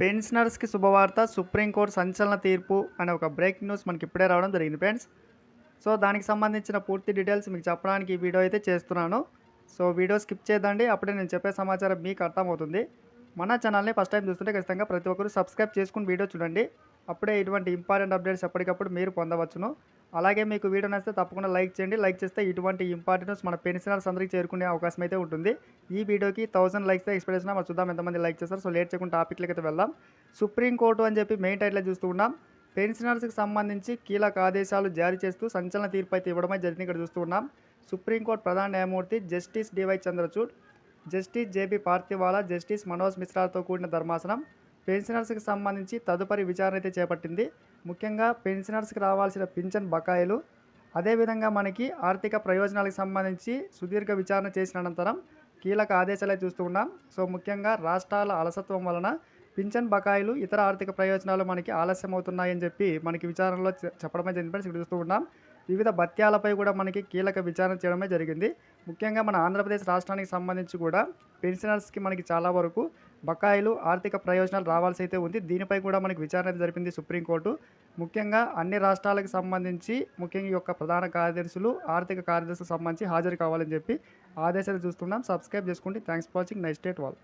పెన్షనర్స్కి శుభవార్త సుప్రీంకోర్టు సంచలన తీర్పు అనే ఒక బ్రేకింగ్ న్యూస్ మనకి ఇప్పుడే రావడం జరిగింది ఫ్రెండ్స్. సో దానికి సంబంధించిన పూర్తి డీటెయిల్స్ మీకు చెప్పడానికి ఈ వీడియో అయితే చేస్తున్నాను. సో వీడియో స్కిప్ చేద్దండి అప్పుడే నేను చెప్పే సమాచారం మీకు అర్థమవుతుంది. మన ఛానల్ని ఫస్ట్ టైం చూస్తుంటే ఖచ్చితంగా ప్రతి ఒక్కరు సబ్స్క్రైబ్ చేసుకుని వీడియో చూడండి. అప్పుడే ఇటువంటి ఇంపార్టెంట్ అప్డేట్స్ ఎప్పటికప్పుడు మీరు పొందవచ్చును. అలాగే మీకు వీడియో నచ్చితే తప్పకుండా లైక్ చేయండి. లైక్ చేస్తే ఇటువంటి ఇంపార్టెంట్స్ మన పెన్షనర్స్ అందరికీ చేరుకునే అవకాశం అయితే ఉంటుంది. ఈ వీడియోకి థౌసండ్ లైక్స్ ఎక్స్పెక్ట్ చేసినా మరి చూద్దాం ఎంతమంది లైక్ చేస్తారు. సో లేట్ చేయకుండా టాపిక్లకి అయితే వెళ్దాం. సుప్రీంకోర్టు అని చెప్పి మెయిన్ టైట్లో చూస్తూ ఉన్నాం. పెన్షనర్స్కి సంబంధించి కీలక ఆదేశాలు జారీ చేస్తూ సంచలన తీర్పు అయితే ఇవ్వడమే జరిగింది ఇక్కడ చూస్తూ ఉన్నాం. సుప్రీంకోర్టు ప్రధాన న్యాయమూర్తి justice D Y Chandrachud justice J B Pardiwala justice Manoj మిశ్రాతో కూడిన ధర్మాసనం పెన్షనర్స్కి సంబంధించి తదుపరి విచారణ అయితే చేపట్టింది. ముఖ్యంగా పెన్షనర్స్కి రావాల్సిన పింఛన్ బకాయిలు అదేవిధంగా మనకి ఆర్థిక ప్రయోజనాలకు సంబంధించి సుదీర్ఘ విచారణ చేసిన అనంతరం కీలక ఆదేశాలే చూస్తూ ఉన్నాం. సో ముఖ్యంగా రాష్ట్రాల అలసత్వం వలన పింఛన్ బకాయిలు ఇతర ఆర్థిక ప్రయోజనాలు మనకి ఆలస్యం అవుతున్నాయని చెప్పి మనకి విచారణలో చెప్పడమే జరిగింది ఇక్కడ చూస్తూ ఉన్నాం. వివిధ భత్యాలపై కూడా మనకి కీలక విచారణ చేయడమే జరిగింది. ముఖ్యంగా మన ఆంధ్రప్రదేశ్ రాష్ట్రానికి సంబంధించి కూడా పెన్షనర్స్కి మనకి చాలా వరకు బకాయిలు ఆర్థిక ప్రయోజనాలు రావాల్సి అయితే ఉంది. దీనిపై కూడా మనకి విచారణ జరిపింది సుప్రీంకోర్టు. ముఖ్యంగా అన్ని రాష్ట్రాలకు సంబంధించి ముఖ్యంగా యొక్క ప్రధాన కార్యదర్శులు ఆర్థిక కార్యదర్శులకు సంబంధించి హాజరు కావాలని చెప్పి ఆదేశాలు చూస్తున్నాం. సబ్స్క్రైబ్ చేసుకోండి. Thanks for watching. Night state wall